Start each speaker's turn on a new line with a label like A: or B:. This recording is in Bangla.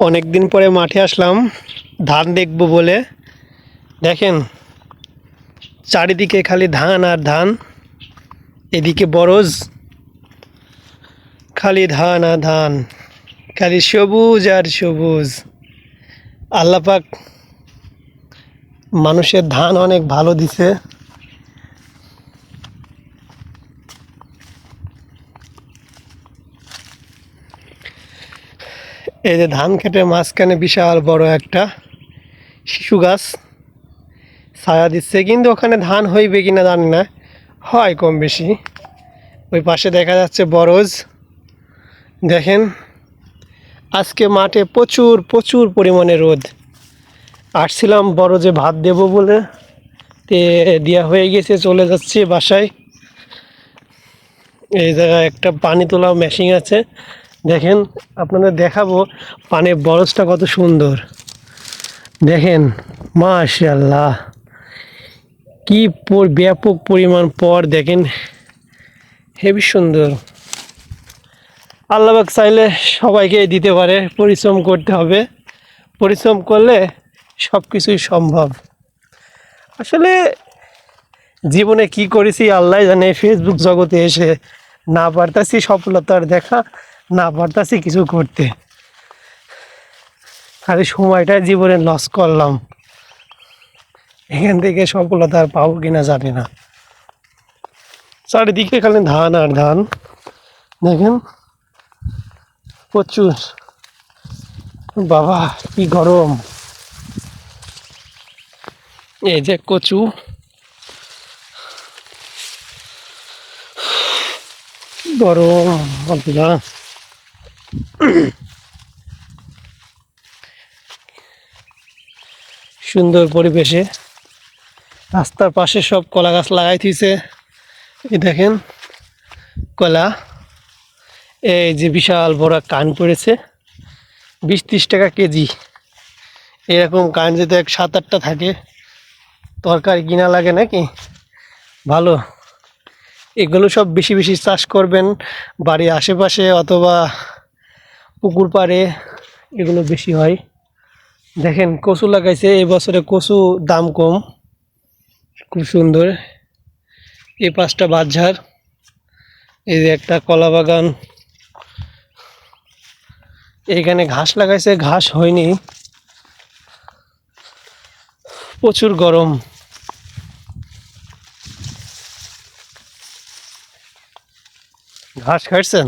A: অনেক দিন পরে মাঠে আসলাম, ধান দেখব বলে। দেখেন, চারিদিকে খালি ধান আর ধান, এদিকে বরজ, খালি ধান আর ধান, খালি সবুজ আর সবুজ। আল্লাপাক মানুষের ধান অনেক ভালো দিছে। এই যে ধান খেটে মাঝখানে বিশাল বড় একটা শিশু গাছ। ছায়া দিচ্ছে, কিন্তু ওখানে ধান হইবে কিনা জানি না। হয় কম বেশি। ওই পাশে দেখা যাচ্ছে বরজ। দেখেন, আজকে মাঠে প্রচুর প্রচুর পরিমাণে রোদ। আসছিলাম বরজে ভাত দেব বলে। তে দেওয়া হয়ে গেছে, চলে যাচ্ছে বাসায়। এই জায়গায় একটা পানি তোলা মেশিন আছে। দেখেন, আপনাদের দেখাবো পানির বরজটা কত সুন্দর। দেখেন মাশাল্লাহ কি পর- ব্যাপক পরিমাণ পর, দেখেন হেবি সুন্দর। আল্লাহবাক চাইলে সবাইকে দিতে পারে, পরিশ্রম করতে হবে। পরিশ্রম করলে সব কিছুই সম্ভব। আসলে জীবনে কি করেছি, আল্লাহ জানে ফেসবুক জগতে এসে না পারতাছি সফলতার দেখা। না পারতাছি কিছু করতে। খালি সময়টা জীবনে লস করলাম। এখান থেকে সফলতা আর পাবো কিনা জানি না। চারিদিকে খালি ধান আর ধান। দেখেন, প্রচুর। বাবা, কি গরম। এই যে কচু। গরম আল্লাহ সুন্দর পরিবেশে। রাস্তার পাশে সব কলা গাছ লাগাই থিয়েছে এই দেখেন, কলা। এই যে বিশাল বড় কান পড়েছে বিশ ত্রিশ টাকা কেজি। এরকম কান যদি এক সাত আটটা থাকে, তরকারি কিনা লাগে নাকি? ভালো। এগুলো সব বেশি বেশি চাষ করবেন বাড়ির আশেপাশে অথবা পুকুর পাড়ে এগুলো বেশি হয়। দেখেন, কচু লাগাইছে, এই বছরে কচু দাম কম। খুব সুন্দর। এই পাঁচটা বাজার এই যে একটা কলা বাগান। এইখানে ঘাস লাগাইছে, ঘাস হয়নি। প্রচুর গরম। ঘাস খাইছেন?